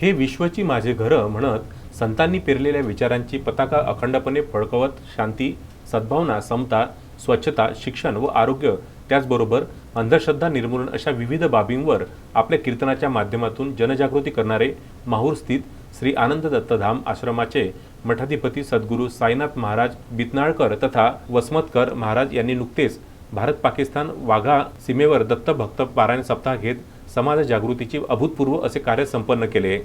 हे विश्वची माझे घरं म्हणत संतांनी पेरलेल्या विचारांची पताका अखंडपणे फडकवत शांती सद्भावना समता स्वच्छता शिक्षण व आरोग्य त्याचबरोबर अंधश्रद्धा निर्मूलन अशा विविध बाबींवर आपल्या कीर्तनाच्या माध्यमातून जनजागृती करणारे माहूर स्थित श्री आनंद दत्तधाम आश्रमाचे मठाधिपती सद्गुरू साईनाथ महाराज बितनाळकर तथा वसमतकर महाराज यांनी नुकतेच भारत पाकिस्तान वाघा सीमेवर दत्तभक्त पारायण सप्ताह घेत समाज जागृतीचे अभूतपूर्व असे कार्य संपन्न केले.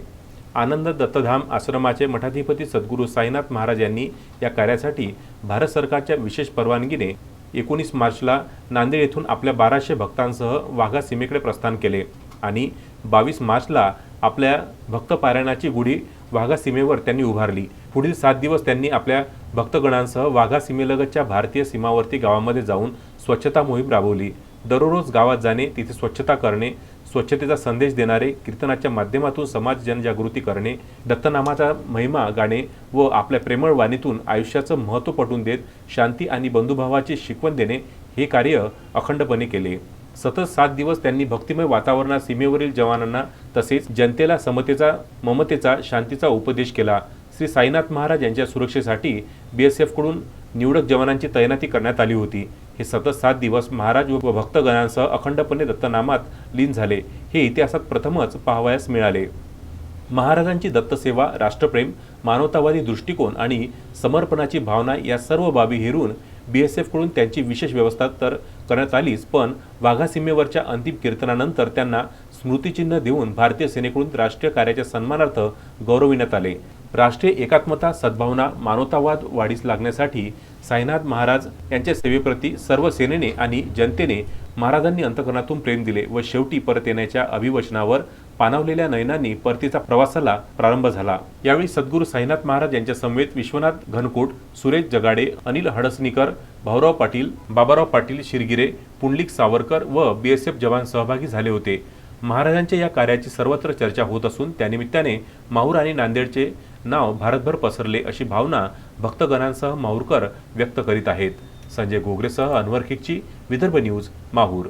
आनंद दत्तधाम आश्रमाचे मठाधिपती सद्गुरू साईनाथ महाराज यांनी या कार्यासाठी भारत सरकारच्या विशेष परवानगीने एकोणीस मार्चला नांदेड येथून आपल्या बाराशे भक्तांसह वाघा सीमेकडे प्रस्थान केले आणि बावीस मार्चला आपल्या भक्त पारायणाची गुढी वाघा सीमेवर त्यांनी उभारली. पुढील सात दिवस त्यांनी आपल्या भक्तगणांसह वाघा सीमेलगतच्या भारतीय सीमावर्ती गावामध्ये जाऊन स्वच्छता मोहीम राबवली. दररोज गावात जाणे तिथे स्वच्छता करणे स्वच्छतेचा संदेश देणारे कीर्तनाच्या माध्यमातून समाज जनजागृती करणे दत्तनामाचा महिमा गाणे व आपल्या प्रेमळ वाणीतून आयुष्याचं महत्त्व पटवून देत शांती आणि बंधुभावाची शिकवण देणे हे कार्य अखंडपणे केले. सतत सात दिवस त्यांनी भक्तिमय वातावरणात सीमेवरील जवानांना तसेच जनतेला समतेचा ममतेचा शांतीचा उपदेश केला. श्री साईनाथ महाराज यांच्या सुरक्षेसाठी बी एस एफकडून निवडक जवानांची तैनाती करण्यात आली होती. हे सतत सात दिवस महाराज व भक्तगणांसह अखंडपणे दत्तनामात लीन झाले. हे इतिहासात प्रथमच पाहावयास मिळाले. महाराजांची दत्तसेवा राष्ट्रप्रेम मानवतावादी दृष्टिकोन आणि समर्पणाची भावना या सर्व बाबी हेरून बी एस एफकडून त्यांची विशेष व्यवस्था तर करण्यात आलीच पण वाघासीमेवरच्या अंतिम कीर्तनानंतर त्यांना स्मृतिचिन्ह देऊन भारतीय सेनेकडून राष्ट्रीय कार्याच्या सन्मानार्थ गौरविण्यात आले. राष्ट्रीय एकात्मता सद्भावना मानवतावाद वाढीस लागण्यासाठी साईनाथ महाराज यांच्या सेवेप्रती सर्व सेनेने आणि जनतेने महाराजांनी अंतकरणातून प्रेम दिले व शेवटी परत येण्याच्या अभिवचनावर पानावलेल्या नयनांनी परतीचा प्रवासाला प्रारंभ झाला. यावेळी सद्गुरू साईनाथ महाराज यांच्या समवेत विश्वनाथ घनकोट सुरेश जगाडे अनिल हडसनीकर भाऊराव पाटील बाबाराव पाटील शिरगिरे पुंडलिक सावरकर व बीएसएफ जवान सहभागी झाले होते. महाराजांच्या या कार्याची सर्वत्र चर्चा होत असून त्यानिमित्ताने माहूर आणि नांदेडचे नाव भारतभर पसरले अशी भावना भक्तगणांसह माहूरकर व्यक्त करीत आहेत. संजय गोगरेसह अनवर खिकची विदर्भ न्यूज माहूर.